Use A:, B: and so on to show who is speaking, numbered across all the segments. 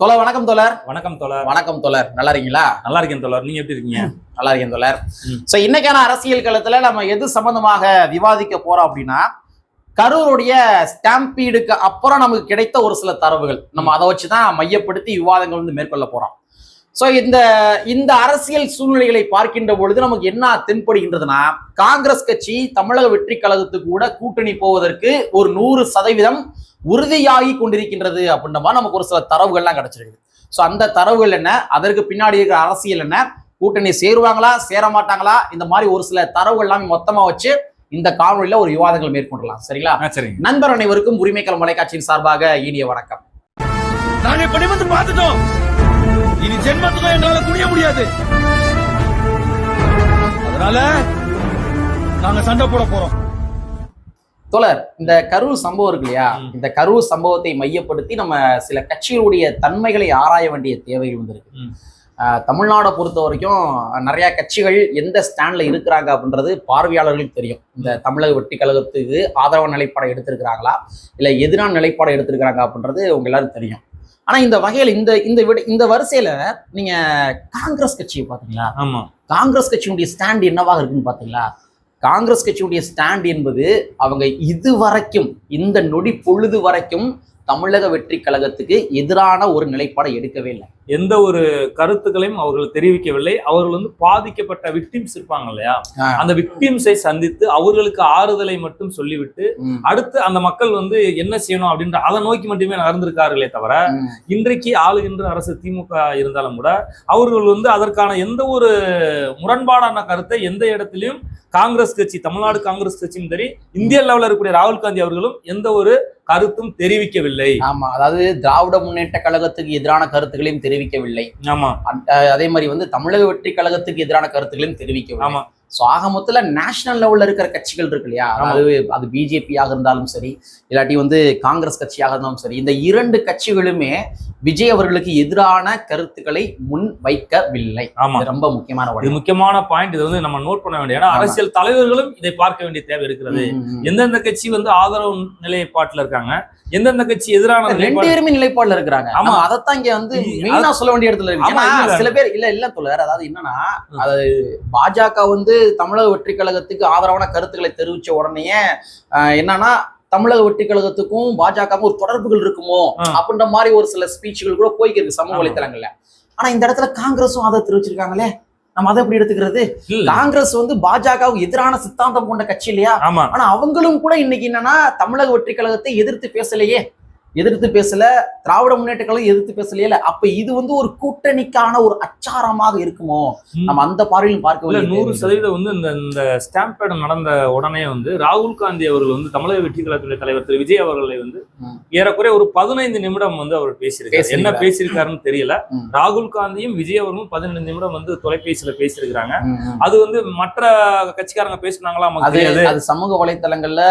A: தோழர் வணக்கம் தோழர்.
B: வணக்கம் தோழர்.
A: வணக்கம் தோழர். நல்லா இருக்கீங்களா?
B: நல்லா இருக்கேன் தோழர். நீங்க எப்படி இருக்கீங்க?
A: நல்லா இருக்கேன் தோழர்.
B: ம்.
A: சோ இன்னைக்கான அரசியல் களத்துல நம்ம எது சம்பந்தமாக விவாதிக்க போறோம் அப்படின்னா கரூருடைய ஸ்டாம்பீடுக்கு அப்புறம் நமக்கு கிடைத்த ஒரு சில தரவுகள். நம்ம அதை வச்சுதான் மையப்படுத்தி விவாதங்கள் வந்து மேற்கொள்ள போறோம். சோ இந்த இந்த அரசியல் சூழ்நிலைகளை பார்க்கின்ற பொழுது நமக்கு என்ன தென்படுகின்றதுன்னா காங்கிரஸ் கட்சி தமிழக வெற்றி கழகத்துக்கு கூட கூட்டணி போவதற்கு ஒரு நூறு சதவீதம் உறுதியாகி கொண்டிருக்கின்றது அப்படின்ற நமக்கு ஒரு சில தரவுகள்லாம் கிடைச்சிருக்கு ஸோ அந்த தரவுகள் என்ன? அதற்கு பின்னாடி இருக்கிற அரசியல் என்ன? கூட்டணி சேருவாங்களா? சேர மாட்டாங்களா இந்த மாதிரி ஒரு சில தரவுகள் எல்லாம் மொத்தமா வச்சு இந்த காணொலியில ஒரு விவாதங்கள் மேற்கொள்ளலாம் சரிங்களா?
B: சரிங்க.
A: நண்பர் அனைவருக்கும் உரிமைக்களம் தொலைக்காட்சியின் சார்பாக இனிய வணக்கம்.
C: நாங்க படிமத்து பார்த்துட்டோம். இனி ஜென்மத்துக்கும் எங்களால குனிய முடியாது. அதனால நாங்க சண்டை போட போறோம்.
A: தோழர் இந்த கரூர் சம்பவம் இருக்கு இல்லையா. இந்த கரூர் சம்பவத்தை மையப்படுத்தி நம்ம சில கட்சிகளுடைய தன்மைகளை ஆராய வேண்டிய தேவைகள் வந்திருக்கு. தமிழ்நாடை பொறுத்த வரைக்கும் நிறைய கட்சிகள் எந்த ஸ்டாண்ட்ல இருக்கிறாங்க அப்படின்றது பார்வையாளர்களுக்கு தெரியும். இந்த தமிழக வெற்றி கழகத்துக்கு ஆதரவு நிலைப்பாடை எடுத்திருக்கிறாங்களா? இல்ல எதிரான நிலைப்பாடை எடுத்திருக்கிறாங்க அப்படின்றது உங்க எல்லாரும் தெரியும். ஆனா இந்த வகையில் இந்த இந்த விட இந்த வரிசையில நீங்க காங்கிரஸ் கட்சியை பாத்தீங்களா
B: ஆமா.
A: காங்கிரஸ் கட்சியினுடைய ஸ்டாண்ட் என்னவாக இருக்குன்னு பாத்தீங்களா காங்கிரஸ் கட்சியுடைய ஸ்டாண்ட் என்பது அவங்க இதுவரைக்கும் இந்த நொடி பொழுது வரைக்கும் தமிழக வெற்றி கழகத்துக்கு எதிரான ஒரு நிலைப்பாடை எடுக்கவே இல்லை.
B: எந்த ஒரு கருத்துக்களையும் அவர்கள் தெரிவிக்கவில்லை. அவர்கள் வந்து பாதிக்கப்பட்ட விக்டிம்ஸ் இருப்பாங்க இல்லையா. அந்த விக்டிம்ஸை சந்தித்து அவர்களுக்கு ஆறுதலை மட்டும் சொல்லிவிட்டு அடுத்து அந்த மக்கள் வந்து என்ன செய்யணும் அப்படின்ற அதை நோக்கி மட்டுமே நகர்ந்திருக்கார்களே தவிர இன்றைக்கு ஆளுகின்ற அரசு திமுக இருந்தாலும் கூட அவர்கள் வந்து அதற்கான எந்த ஒரு முரண்பாடான கருத்தை எந்த இடத்திலையும் காங்கிரஸ் கட்சி தமிழ்நாடு காங்கிரஸ் கட்சியும் சரி இந்திய லெவலில் இருக்கக்கூடிய ராகுல் காந்தி அவர்களும் எந்த ஒரு கருத்தும் தெரிவிக்கவில்லை.
A: ஆமா அதாவது திராவிட முன்னேற்ற கழகத்துக்கு எதிரான கருத்துக்களையும் தெரிவிக்கவில்லை. அதே மாதிரி வந்து தமிழக வெற்றி கழகத்துக்கு எதிரான கருத்துக்களையும் தெரிவிக்கவில்லை.
B: ஆமா.
A: ஸோ ஆக மொத்தத்துல நேஷனல் லெவல்ல இருக்கிற கட்சிகள் இருக்கு இல்லையா? அதாவது அது பிஜேபியாக இருந்தாலும் சரி இல்லாட்டி வந்து காங்கிரஸ் கட்சியாக இருந்தாலும் சரி இந்த இரண்டு கட்சிகளுமே விஜய் அவர்களுக்கு எதிரான கருத்துக்களை முன் வைக்கவில்லை.
B: ஆமா.
A: ரொம்ப முக்கியமான
B: இது முக்கியமான பாயிண்ட் இது வந்து நம்ம நோட் பண்ண வேண்டிய ஏன்னா. அரசியல் தலைவர்களும் இதை பார்க்க வேண்டிய தேவை இருக்கிறது. எந்தெந்த கட்சி வந்து ஆதரவு நிலைப்பாட்டுல இருக்காங்க? எந்தெந்த கட்சி எதிரான
A: ரெண்டு பேருமே நிலைப்பாடுல இருக்கிறாங்க.
B: ஆமா.
A: அதைத்தான் இங்க வந்து மெயினா சொல்ல வேண்டிய இடத்துல இருக்கு. சில பேர் இல்ல இல்ல தோழர். அதாவது என்னன்னா. அது பாஜக வந்து தமிழக வெற்றி கழகத்துக்கு ஆதரவான கருத்துக்களை தெரிவிச்ச உடனேயே ஆஹ், என்னன்னா தமிழக வெற்றி கழகத்துக்கும் பாஜகவுக்கும் ஒரு தொடர்புகள் இருக்குமோ. அப்படின்ற மாதிரி ஒரு சில ஸ்பீச்சுகள் கூட போய்க்கிருக்கு சமூக. வலைத்தளங்கள்ல ஆனா இந்த இடத்துல காங்கிரஸும் அதை தெரிவிச்சிருக்காங்களே நம்ம அதை எப்படி எடுத்துக்கிறது. காங்கிரஸ் வந்து பாஜகவுக்கு எதிரான சித்தாந்தம் கொண்ட கட்சி இல்லையா ஆனா அவங்களும் கூட இன்னைக்கு என்னன்னா தமிழக வெற்றி கழகத்தை எதிர்த்து பேசலையே எதிர்த்து பேசல திராவிட முன்னேற்ற கழகம் எதிர்த்து பேசலையே அப்ப இது வந்து ஒரு கூட்டணிக்கான ஒரு அச்சாரமாக இருக்குமோ. நம்ம அந்த பார்வையிலும் பார்க்க
B: இல்ல
A: வேண்டிய
B: நூறு
A: தேவை
B: சதவீதம் வந்து இந்த இந்த ஸ்டாம்பேட் நடந்த உடனே வந்து ராகுல் காந்தி அவர்கள் வந்து தமிழக வெற்றி கழகத்துடைய தலைவர் திரு விஜய் அவர்களை வந்து. ஏறக்குறைய ஒரு பதினைந்து நிமிடம் வந்து அவர் பேசியிருக்காரு என்ன
A: பேசியிருக்காரு.
B: பேசியிருக்காருன்னு தெரியல. ராகுல் காந்தியும் விஜய் அவர்களும் பதினைந்து நிமிடம் வந்து தொலைபேசியில பேசியிருக்கிறாங்க. அது வந்து மற்ற கட்சிக்காரங்க பேசினாங்களா நமக்கு
A: அது சமூக வலைத்தளங்கள்ல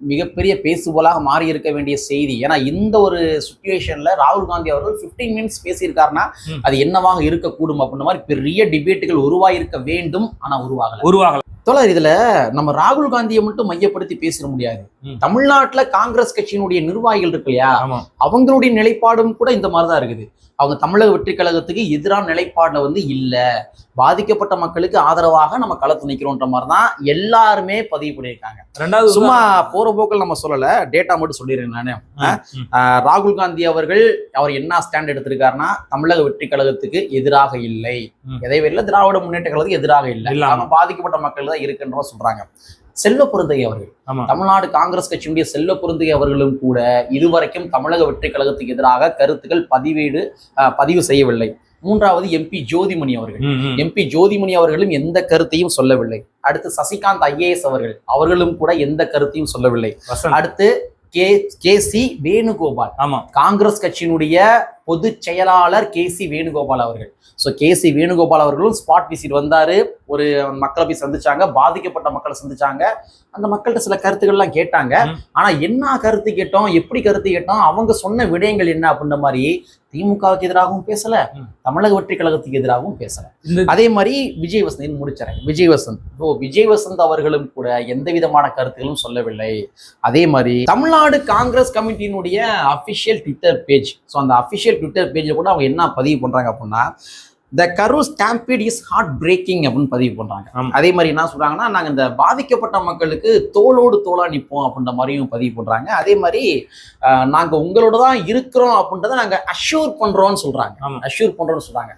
A: மிகப்பெரிய பேசுபொருளாக மாறி இருக்க வேண்டிய செய்தி. ஏன்னா இந்த ஒரு சுச்சுவேஷன்ல ராகுல் காந்தி அவர்கள் 15 மினிட்ஸ் பேசியிருக்காருன்னா. அது என்னவாக இருக்கக்கூடும் அப்படின்ற மாதிரி பெரிய டிபேட்டுகள் உருவாயிருக்க வேண்டும். ஆனா உருவாகல.
B: உருவாகல.
A: தோழர் இதுல நம்ம ராகுல் காந்தியை மட்டும் மையப்படுத்தி பேசிட முடியாது. தமிழ்நாட்டுல காங்கிரஸ் கட்சியினுடைய நிர்வாகிகள் இருக்கு இல்லையா? அவங்களுடைய நிலைப்பாடும் கூட இந்த மாதிரிதான் இருக்குது. அவங்க தமிழக வெற்றி கழகத்துக்கு எதிரான நிலைப்பாடுல வந்து இல்ல. பாதிக்கப்பட்ட மக்களுக்கு ஆதரவாக நம்ம களத்து நிக்கிறோன்ற மாதிரி தான் எல்லாருமே பதிவு பண்ணியிருக்காங்க.
B: ரெண்டாவது
A: சும்மா போற போக்கில் நம்ம சொல்லல டேட்டா மட்டும் சொல்லிடுறேன் நானு. ராகுல் காந்தி அவர்கள் அவர் என்ன ஸ்டாண்ட் எடுத்திருக்காருன்னா தமிழக வெற்றி கழகத்துக்கு எதிராக இல்லை. எதை வெளில திராவிட முன்னேற்ற கழகத்துக்கு எதிராக இல்லை. பாதிக்கப்பட்ட மக்கள் தான் இருக்குன்ற சொல்றாங்க. செல்வ பொருந்தகை அவர்கள். தமிழ்நாடு காங்கிரஸ் கட்சியினுடைய செல்வ பொருந்தகை அவர்களும் கூட இதுவரைக்கும் தமிழக வெற்றி கழகத்துக்கு எதிராக கருத்துக்கள் பதிவேடு பதிவு செய்யவில்லை. மூன்றாவது எம்பி ஜோதிமணி அவர்கள். எம்பி ஜோதிமணி அவர்களும் எந்த கருத்தையும் சொல்லவில்லை. அடுத்து சசிகாந்த் ஐஏஎஸ் அவர்கள். அவர்களும் கூட எந்த கருத்தையும் சொல்லவில்லை. அடுத்து கே கே சி வேணுகோபால்.
B: ஆமா.
A: காங்கிரஸ் கட்சியினுடைய பொதுச் செயலாளர் கே சி வேணுகோபால் அவர்கள். ஸோ கே சி வேணுகோபால் அவர்களும் ஸ்பாட் விசிட் வந்தாரு. ஒரு மக்களை போய் சந்திச்சாங்க. பாதிக்கப்பட்ட மக்களை சந்திச்சாங்க. அந்த மக்கள்கிட்ட சில கருத்துக்கள்லாம் கேட்டாங்க.
B: ம்.
A: ஆனா என்ன கருத்து கேட்டோம்? எப்படி கருத்து கேட்டோம்? அவங்க சொன்ன விடயங்கள் என்ன அப்படின்ற மாதிரி திமுகவுக்கு எதிராகவும் பேசல. தமிழக வெற்றி கழகத்துக்கு எதிராகவும் பேசல. அதே மாதிரி விஜய் வசந்த் முடிச்சிடறேன் விஜய் வசந்த் ஓ விஜய் வசந்த் அவர்களும் கூட எந்த விதமான கருத்துகளும் சொல்லவில்லை. அதே மாதிரி தமிழ்நாடு காங்கிரஸ் கமிட்டியினுடைய அபிஷியல் ட்விட்டர் பேஜ் ஸோ அந்த அபிஷியல் ட்விட்டர் பேஜில் கூட அவங்க என்ன பதிவு பண்றாங்க அப்படின்னா the Karur stampede is heart breaking அப்படின்னு பதிவு பண்றாங்க
B: ஆமா.
A: அதே மாதிரி என்ன சொல்றாங்கன்னா நாங்க இந்த பாதிக்கப்பட்ட மக்களுக்கு தோளோடு தோளா நிற்போம் அப்படின்ற மாதிரியும் பதிவு பண்றாங்க அதே மாதிரி ஆஹ், நாங்க உங்களோட தான் இருக்கிறோம் அப்படின்றத நாங்க அஷ்யூர் பண்றோம்னு சொல்றாங்க
B: ஆமா.
A: அஷ்யூர் பண்றோம்னு சொல்றாங்க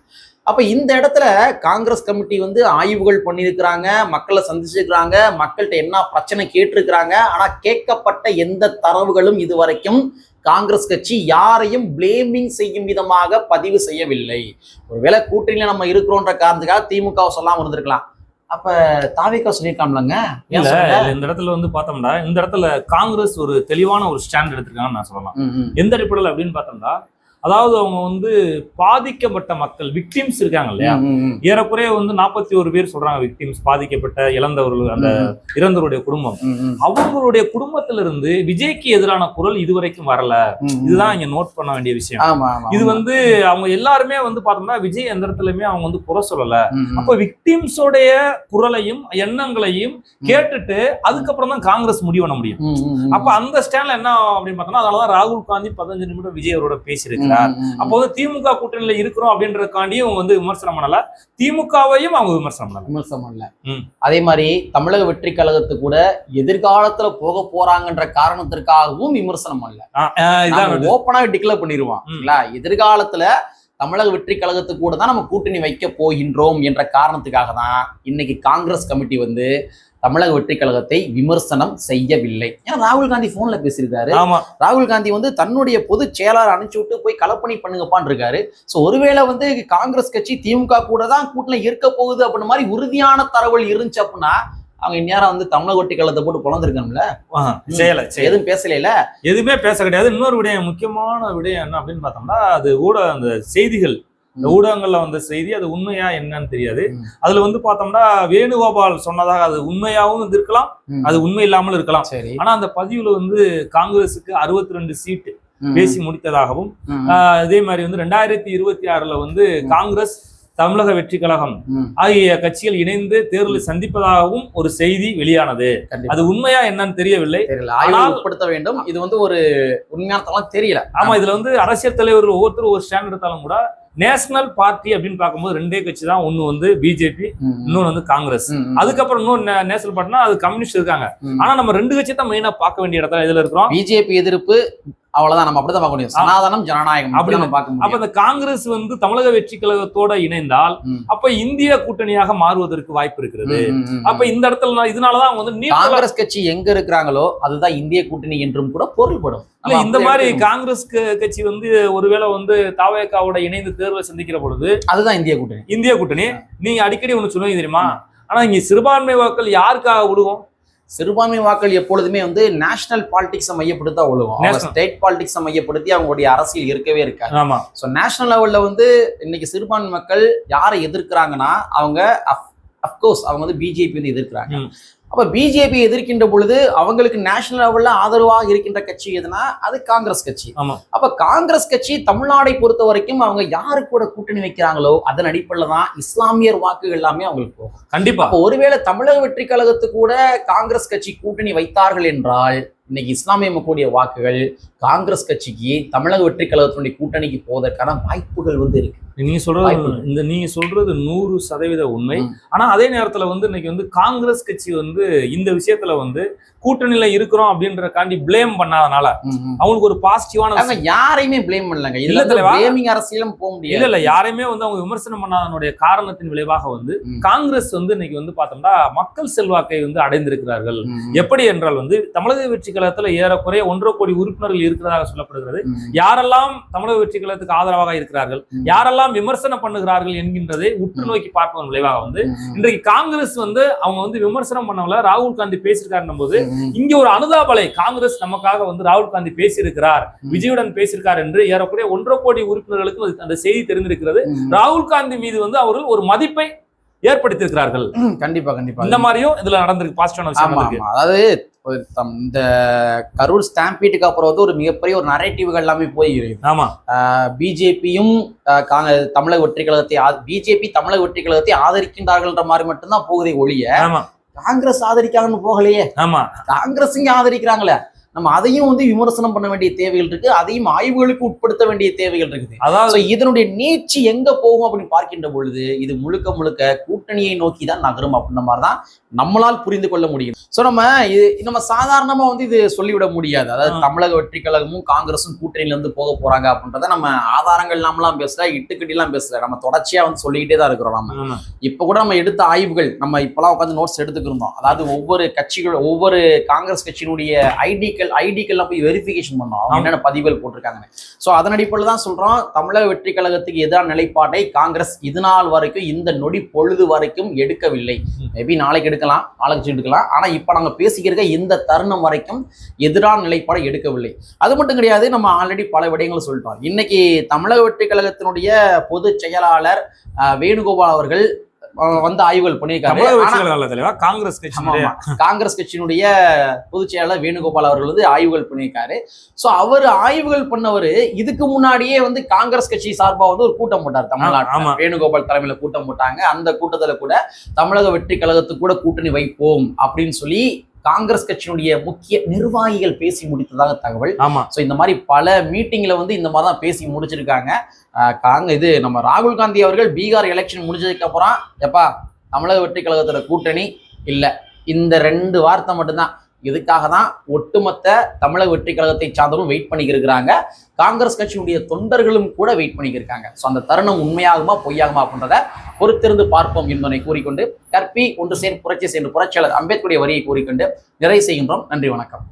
A: அப்ப இந்த இடத்துல காங்கிரஸ் கமிட்டி வந்து ஆய்வுகள் பண்ணியிருக்கிறாங்க மக்களை சந்திச்சிருக்கிறாங்க மக்கள்கிட்ட என்ன பிரச்சனை கேட்டிருக்கிறாங்க ஆனா கேட்கப்பட்ட எந்த தரவுகளும் இதுவரைக்கும் காங்கிரஸ் கட்சி யாரையும் பிளேமிங் செய்யும் விதமாக பதிவு செய்யவில்லை. ஒருவேளை கூட்டணியில நம்ம இருக்கிறோன்ற காரணத்துக்காக திமுகவை சொல்லாம இருந்திருக்கலாம். அப்ப தாவிகா சொல்லியிருக்காம்லங்க
B: இல்ல இந்த இடத்துல வந்து பார்த்தோம்னா இந்த இடத்துல காங்கிரஸ் ஒரு தெளிவான ஒரு ஸ்டாண்ட் எடுத்திருக்காங்கன்னு நான் சொல்லலாம். எந்த அடிப்படையில் அப்படின்னு பார்த்தோம்னா அதாவது அவங்க வந்து பாதிக்கப்பட்ட மக்கள் விக்டிம்ஸ் இருக்காங்க இல்லையா. ஏறக்குறைய வந்து நாற்பத்தி ஒரு பேர் சொல்றாங்க விக்டிம்ஸ் பாதிக்கப்பட்ட இழந்தவர்கள் அந்த இறந்தவருடைய குடும்பம். அவங்களுடைய குடும்பத்திலிருந்து விஜய்க்கு எதிரான குரல் இதுவரைக்கும் வரல. இதுதான் இங்க நோட் பண்ண வேண்டிய விஷயம் இது வந்து அவங்க எல்லாருமே வந்து பார்த்தோம்னா விஜய் எந்த இடத்துலயுமே அவங்க வந்து குறை சொல்லல. அப்ப விக்டிம்ஸோடைய குரலையும் எண்ணங்களையும் கேட்டுட்டு அதுக்கப்புறம் தான் காங்கிரஸ் முடிவு பண்ண முடியும். அப்ப அந்த ஸ்டாண்ட்ல என்ன அப்படின்னு பார்த்தோம்னா அதனாலதான் ராகுல் காந்தி பதினஞ்சு நிமிடம் விஜய் அவரோட பேசியிருக்கிறார்
A: ம், ம், ம்.
B: அப்போ வந்து திமுக கூட்டணியில இருக்கிறோம் அப்படின்றதுக்காண்டியும் வந்து விமர்சனம் பண்ணல. திமுகவையும் அவங்க விமர்சனம் பண்ணல.
A: விமர்சனம்
B: ம்.
A: அதே மாதிரி தமிழக வெற்றி கழகத்து கூட எதிர்காலத்துல போக போறாங்கன்ற காரணத்திற்காகவும் விமர்சனம் பண்ணல. ஓப்பனாக டிக்ளேர் பண்ணிடுவான் எதிர்காலத்துல தமிழக வெற்றி கழகத்து கூட தான் நம்ம கூட்டணி வைக்க போகின்றோம் என்ற காரணத்துக்காக தான் இன்னைக்கு காங்கிரஸ் கமிட்டி வந்து தமிழக வெற்றி கழகத்தை விமர்சனம் செய்யவில்லை. ஏன்னா ராகுல் காந்தி போன்ல பேசியிருக்காரு.
B: ஆமா.
A: ராகுல் காந்தி வந்து தன்னுடைய பொதுச் செயலாளர் அனுப்பிச்சு விட்டு போய் களப்பணி பண்ணுங்கப்பான்னு இருக்காரு. சோ ஒருவேளை வந்து காங்கிரஸ் கட்சி திமுக கூட தான் கூட்டணி இருக்க போகுது அப்படின்ற மாதிரி உறுதியான தரவுகள் இருந்துச்சு அப்படின்னா அவங்க இந்நேரம் வந்து தமிழக வெற்றி கழகத்தை போட்டு பிறந்திருக்கணும்ல
B: ஆஹ் செய்யல
A: எதுவும் பேசலையில?
B: எதுவுமே பேச கிடையாது. இன்னொரு விடயம் முக்கியமான விடயம் என்ன அப்படின்னு பார்த்தோம்னா அது ஊடக அந்த செய்திகள் இந்த. ஊடகங்கள்ல வந்த செய்தி அது உண்மையா என்னன்னு தெரியாது. அதுல வந்து பார்த்தோம்னா வேணுகோபால் சொன்னதாக அது உண்மையாவும் இருக்கலாம். அது உண்மை இல்லாமல் இருக்கலாம்.
A: சரி.
B: ஆனா அந்த பதிவுல வந்து காங்கிரஸுக்கு அறுபத்தி ரெண்டு சீட்டு. பேசி முடித்ததாகவும் அதே மாதிரி வந்து ரெண்டாயிரத்தி இருபத்தி ஆறுல வந்து காங்கிரஸ் தமிழக வெற்றி கழகம். ஆகிய கட்சிகள் இணைந்து தேர்தலை சந்திப்பதாகவும் ஒரு செய்தி வெளியானது. அது உண்மையா என்னன்னு தெரியவில்லை
A: உட்படுத்த வேண்டும் இது வந்து ஒரு உண்மையானதெல்லாம் தெரியல
B: ஆமா இதுல வந்து அரசியல் தலைவர் ஒவ்வொருத்தரும் ஒரு ஸ்டாண்ட் எடுத்தாலும் கூட நேஷனல் பார்ட்டி அப்படின்னு பார்க்கும்போது ரெண்டே கட்சி தான் ஒண்ணு வந்து பிஜேபி. இன்னொன்னு வந்து காங்கிரஸ். அதுக்கப்புறம் இன்னொரு நேஷனல் பார்ட்டினா அது கம்யூனிஸ்ட் இருக்காங்க. ஆனா நம்ம ரெண்டு கட்சி தான் மெயினா பார்க்க வேண்டிய இடத்துல இதுல இருக்கிறோம்
A: பிஜேபி எதிர்ப்பு அவ்வளவுதான் நம்ம அப்படிதான் பார்க்க முடியும். சனாதனம் ஜனநாயகம் அப்படி நம்ம பார்க்க
B: அப்ப
A: முடியும்
B: இந்த காங்கிரஸ் வந்து தமிழக வெற்றி கழகத்தோட இணைந்தால். அப்ப இந்திய கூட்டணியாக மாறுவதற்கு வாய்ப்பு இருக்கிறது. அப்ப இந்த இடத்துல இதனாலதான் அவங்க வந்து
A: காங்கிரஸ் கட்சி எங்க இருக்கிறாங்களோ அதுதான் இந்திய கூட்டணி என்றும் கூட பொருள்படும்.
B: இல்ல இந்த மாதிரி. காங்கிரஸ் கட்சி வந்து ஒருவேளை வந்து தாவேக்காவோட இணைந்து தேர்தலை சந்திக்கிற பொழுது
A: அதுதான் இந்திய கூட்டணி.
B: இந்திய கூட்டணி. நீங்க அடிக்கடி ஒண்ணு சொல்லுவீங்க தெரியுமா? ஆனா இங்க சிறுபான்மை வாக்கள் யாருக்காக விடுவோம்?
A: சிறுபான்மை வாக்கள் எப்பொழுதுமே வந்து நேஷனல் பாலிடிக்ஸை மையப்படுத்தி தான் ஒழுகும். ஸ்டேட் பாலிடிக்ஸை மையப்படுத்தி அவங்களுடைய அரசியல் இருக்கவே இருக்காது
B: ஆமா
A: ஸோ நேஷனல் லெவல்ல வந்து இன்னைக்கு சிறுபான்மை மக்கள் யாரை எதிர்க்கிறாங்கன்னா அவங்க அஃப்கோர்ஸ் அவங்க வந்து பிஜேபி வந்து எதிர்க்கிறாங்க. அப்ப பிஜேபி எதிர்க்கின்ற பொழுது அவங்களுக்கு நேஷனல் லெவல்ல ஆதரவாக இருக்கின்ற கட்சி எதுனா அது காங்கிரஸ் கட்சி.
B: ஆமா.
A: அப்ப காங்கிரஸ் கட்சி தமிழ்நாடை பொறுத்த வரைக்கும் அவங்க யாரு கூட கூட்டணி வைக்கிறாங்களோ அதன் அடிப்படையில் தான் இஸ்லாமியர் வாக்குகள் எல்லாமே அவங்களுக்கு போகும்.
B: கண்டிப்பா.
A: ஒருவேளை தமிழக வெற்றி கழகத்து கூட காங்கிரஸ் கட்சி கூட்டணி வைத்தார்கள் என்றால் இன்னைக்கு இஸ்லாமிய மக்களுடைய வாக்குகள் காங்கிரஸ் கட்சிக்கு தமிழக வெற்றி கழகத்தினுடைய கூட்டணிக்கு போவதற்கான வாய்ப்புகள் வந்து இருக்கு
B: நீங்க சொல்றது. இந்த நீங்க சொல்றது நூறு சதவீத உண்மை. ஆனா அதே நேரத்துல வந்து இன்னைக்கு வந்து காங்கிரஸ் கட்சி வந்து இந்த விஷயத்துல வந்து கூட்டணியில இருக்கிறோம் அப்படின்றக்காண்டி பிளேம் பண்ணாதனால அவங்களுக்கு ஒரு பாசிட்டிவான
A: யாரையுமே பிளேம் பண்ணலங்க
B: இல்ல.
A: பிளேமிங் அரசியலும் போக
B: இல்ல
A: முடியாது
B: இல்ல யாரையுமே வந்து அவங்க விமர்சனம் பண்ணாதனுடைய காரணத்தின் விளைவாக வந்து. காங்கிரஸ் வந்து இன்னைக்கு வந்து பார்த்தோம்னா மக்கள் செல்வாக்கை வந்து அடைந்திருக்கிறார்கள். எப்படி என்றால் வந்து தமிழக வெற்றி கழகத்துல ஏறக்குறைய ஒன்றரை கோடி உறுப்பினர்கள் இருக்கிறதாக சொல்லப்படுகிறது. யாரெல்லாம் தமிழக வெற்றி கழகத்துக்கு ஆதரவாக இருக்கிறார்கள். யாரெல்லாம் விமர்சனம் பண்ணுகிறார்கள் என்கின்றதை உற்று நோக்கி பார்ப்பதன் விளைவாக வந்து. இன்றைக்கு காங்கிரஸ் வந்து அவங்க வந்து விமர்சனம் பண்ணவங்கள ராகுல் காந்தி பேசியிருக்காருன்னும் போது. இங்க ஒரு அனுதாபலை காங்கிரஸ் நமக்காக வந்து ராகுல் காந்தி பேசியிருக்கிறார். விஜயுடன் பேசியிருக்கார் என்று ஏறக்குறைய ஒன்றரை கோடி உறுப்பினர்களுக்கு அந்த செய்தி தெரிந்திருக்கிறது. ராகுல் காந்தி மீது வந்து அவர்கள் ஒரு மதிப்பை ஏற்படுத்தியிருக்கிறார்கள்.
A: கண்டிப்பா கண்டிப்பா
B: இந்த மாதிரியும் இதுல நடந்திருக்கு பாசிட்டிவான விஷயம்
A: அதாவது தம்- இந்த கரூர் ஸ்டாம்பீட்டுக்கு அப்புறம் வந்து ஒரு மிகப்பெரிய ஒரு நரேட்டிவ்கள் எல்லாமே போய்
B: ஆமா.
A: பிஜேபியும் தமிழக வெற்றி கழகத்தை பிஜேபி தமிழக வெற்றி கழகத்தை ஆதரிக்கின்றார்கள்ன்ற மாதிரி மட்டும்தான் போகுதே ஒழிய
B: ஆமா.
A: காங்கிரஸ் ஆதரிக்காங்கன்னு போகலையே.
B: ஆமா.
A: காங்கிரஸ் இங்க ஆதரிக்கிறாங்களே. நம்ம அதையும் வந்து விமர்சனம் பண்ண வேண்டிய தேவைகள் இருக்கு. அதையும் ஆய்வுகளுக்கு உட்படுத்த வேண்டிய தேவைகள் இருக்குது.
B: அதாவது
A: இதனுடைய நீட்சி எங்க போகும் அப்படின்னு பார்க்கின்ற பொழுது இது முழுக்க முழுக்க கூட்டணியை நோக்கி தான் நகரும் அப்படின்ற மாதிரி தான் நம்மளால் புரிந்து கொள்ள முடியும். சோ நம்ம இது நம்ம சாதாரணமா வந்து இது சொல்லிவிட முடியாது. அதாவது. தமிழக வெற்றி கழகமும் காங்கிரஸும் கூட்டணியில இருந்து போக போறாங்க அப்படின்றத நம்ம ஆதாரங்கள் இல்லாமலாம் பேசல இட்டுக்கட்டிலாம் பேசல. நம்ம தொடர்ச்சியா வந்து சொல்லிக்கிட்டே தான் இருக்கிறோம் நம்ம. இப்ப கூட நம்ம எடுத்த ஆய்வுகள் நம்ம இப்பெல்லாம் உட்காந்து நோட்ஸ் எடுத்துக்கிருந்தோம் அதாவது ஒவ்வொரு கட்சிகள் ஒவ்வொரு காங்கிரஸ் கட்சியினுடைய ஐடிக்கள் ஐடிக்கள்லாம் போய் வெரிஃபிகேஷன் பண்ணோம். என்னென்ன பதிவுகள் போட்டிருக்காங்க ஸோ அதன் அடிப்படையில் தான் சொல்றோம் தமிழக வெற்றி கழகத்துக்கு எதிரான நிலைப்பாட்டை காங்கிரஸ் இது நாள் வரைக்கும் இந்த நொடி பொழுது வரைக்கும் எடுக்கவில்லை. மேபி நாளைக்கு எடுக்கலாம் நாளைக்கு எடுக்கலாம். ஆனா இப்ப நாங்க பேசிக்கிறத இந்த தருணம் வரைக்கும் எதிரான நிலைப்பாடை எடுக்கவில்லை. அது மட்டும் கிடையாது நம்ம ஆல்ரெடி பல விடயங்களை சொல்லிட்டோம். இன்னைக்கு தமிழக வெற்றி கழகத்தினுடைய பொதுச் செயலாளர் வேணுகோபால் அவர்கள் வந்து ஆய்வுகள் பண்ணியிருக்காரு.
B: காங்கிரஸ்
A: ஆமா. காங்கிரஸ் கட்சியினுடைய பொதுச் செயலாளர் வேணுகோபால் அவர்கள் வந்து ஆய்வுகள் பண்ணியிருக்காரு. சோ அவர் ஆய்வுகள் பண்ணவர் இதுக்கு முன்னாடியே வந்து காங்கிரஸ் கட்சி சார்பா வந்து ஒரு கூட்டம் போட்டார். தமிழ்நாட்டில். வேணுகோபால் தலைமையில கூட்டம் போட்டாங்க. அந்த கூட்டத்துல கூட தமிழக வெற்றி கழகத்துக்கு கூட கூட்டணி வைப்போம் அப்படின்னு சொல்லி காங்கிரஸ் கட்சியினுடைய முக்கிய நிர்வாகிகள் பேசி முடித்ததாக தகவல்.
B: ஆமா.
A: ஸோ இந்த மாதிரி பல மீட்டிங்ல வந்து இந்த மாதிரி தான் பேசி முடிச்சிருக்காங்க. காங்க இது நம்ம ராகுல் காந்தி அவர்கள் பீகார் எலெக்ஷன் முடிஞ்சதுக்கு அப்புறம் எப்பா தமிழக வெற்றி கழகத்தோட கூட்டணி இல்லை. இந்த ரெண்டு வார்த்தை மட்டும்தான். இதுக்காக தான் ஒட்டுமொத்த தமிழக வெற்றி கழகத்தை சார்ந்தவரும் வெயிட் பண்ணிக்கிருக்கிறாங்க காங்கிரஸ் கட்சியினுடைய தொண்டர்களும் கூட வெயிட் பண்ணிக்கிருக்காங்க ஸோ அந்த தருணம் உண்மையாகுமா பொய்யாகுமா அப்படின்றத பொறுத்திருந்து பார்ப்போம் என்பதை கூறிக்கொண்டு கற்பி ஒன்று சேர்ந்து புரட்சி சேர்ந்து புரட்சியாளர் அம்பேத்கருடைய வரியை கூறிக்கொண்டு நிறைவு செய்கின்றோம். நன்றி வணக்கம்.